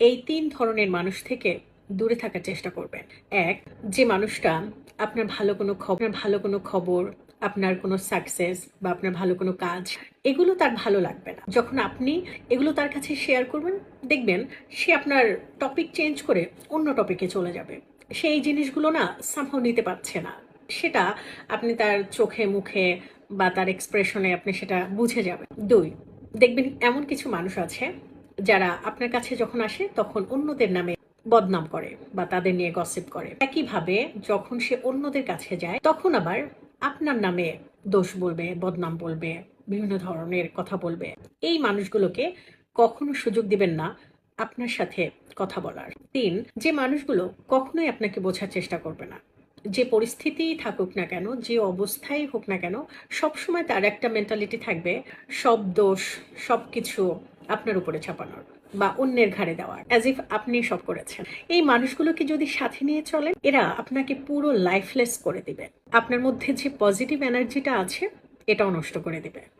এই তিন ধরনের মানুষ থেকে দূরে থাকার চেষ্টা করবেন। এক, যে মানুষটা আপনার ভালো কোনো খবর ভালো কোনো খবর, আপনার কোনো সাকসেস বা আপনার ভালো কোনো কাজ, এগুলো তার ভালো লাগবে না। যখন আপনি এগুলো তার কাছে শেয়ার করবেন, দেখবেন সে আপনার টপিক চেঞ্জ করে অন্য টপিকে চলে যাবে। সেই জিনিসগুলো না সামহাও নিতে পারছে না। সেটা আপনি তার চোখে, মুখে বা তার এক্সপ্রেশনে আপনি সেটা বুঝে যাবেন। দুই, দেখবেন এমন কিছু মানুষ আছে যারা আপনার কাছে যখন আসে, তখন অন্যদের নামে বদনাম করে বা তাদের নিয়ে গসিপ করে। একইভাবে যখন সে অন্যদের কাছে যায়, তখন আবার আপনার নামে দোষ বলবে, বদনাম বলবে, বিভিন্ন ধরনের কথা বলবে। এই মানুষগুলোকে কখনো সুযোগ দিবেন না আপনার সাথে কথা বলার। তিন, যে মানুষগুলো কখনোই আপনাকে বোঝার চেষ্টা করবে না। যে পরিস্থিতিই থাকুক না কেন, যে অবস্থায় হোক না কেন, সবসময় তার একটা মেন্টালিটি থাকবে, সব দোষ সব কিছু আপনার উপরে চাপানোর বা অন্যের ঘাড়ে দেওয়ার অ্যাজ ইফ আপনি সব করেছেন। এই মানুষগুলোকে যদি সাথে নিয়ে চলেন, এরা আপনাকে পুরো লাইফলেস করে দিবে। আপনার মধ্যে যে পজিটিভ এনার্জিটা আছে, এটাও নষ্ট করে দিবে।